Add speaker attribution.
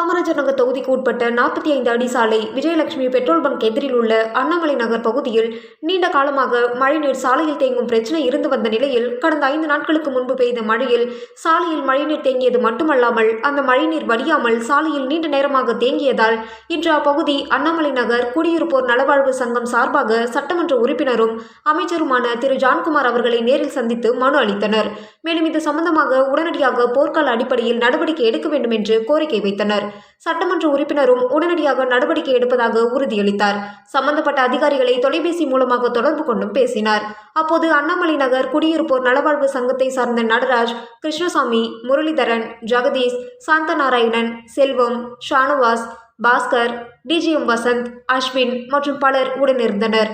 Speaker 1: காமராஜர் நகர் தொகுதிக்கு உட்பட்ட நாற்பத்தி ஐந்து அடி சாலை விஜயலட்சுமி பெட்ரோல் பங்க் எதிரில் உள்ள அண்ணாமலை நகர் பகுதியில் நீண்ட காலமாக மழைநீர் சாலையில் தேங்கும் பிரச்சனை இருந்து வந்த நிலையில் கடந்த ஐந்து நாட்களுக்கு முன்பு பெய்த மழையில் சாலையில் மழைநீர் தேங்கியது மட்டுமல்லாமல் அந்த மழைநீர் வடியாமல் சாலையில் நீண்ட நேரமாக தேங்கியதால் இன்று அப்பகுதி அண்ணாமலை நகர் குடியிருப்போர் நலவாழ்வு சங்கம் சார்பாக சட்டமன்ற உறுப்பினரும் அமைச்சருமான திரு ஜான்குமார் அவர்களை நேரில் சந்தித்து மனு அளித்தனர். மேலும் இது சம்பந்தமாக உடனடியாக போர்க்கால அடிப்படையில் நடவடிக்கை எடுக்க வேண்டும் என்று கோரிக்கை வைத்தனர். சட்டமன்ற உறுப்பினரும் உடனடியாக நடவடிக்கை எடுப்பதாக உறுதியளித்தார். சம்பந்தப்பட்ட அதிகாரிகளை தொலைபேசி மூலமாக தொடர்பு கொண்டும் பேசினார். அப்போது அண்ணாமலை நகர் குடியிருப்போர் நலவாழ்வு சங்கத்தை சார்ந்த நடராஜ் கிருஷ்ணசாமி முரளிதரன் ஜெகதீஷ் சாந்தநாராயணன் செல்வம் ஷானவாஸ் பாஸ்கர் டிஜிஎம் வசந்த் அஸ்வின் மற்றும் பலர் உடனிருந்தனர்.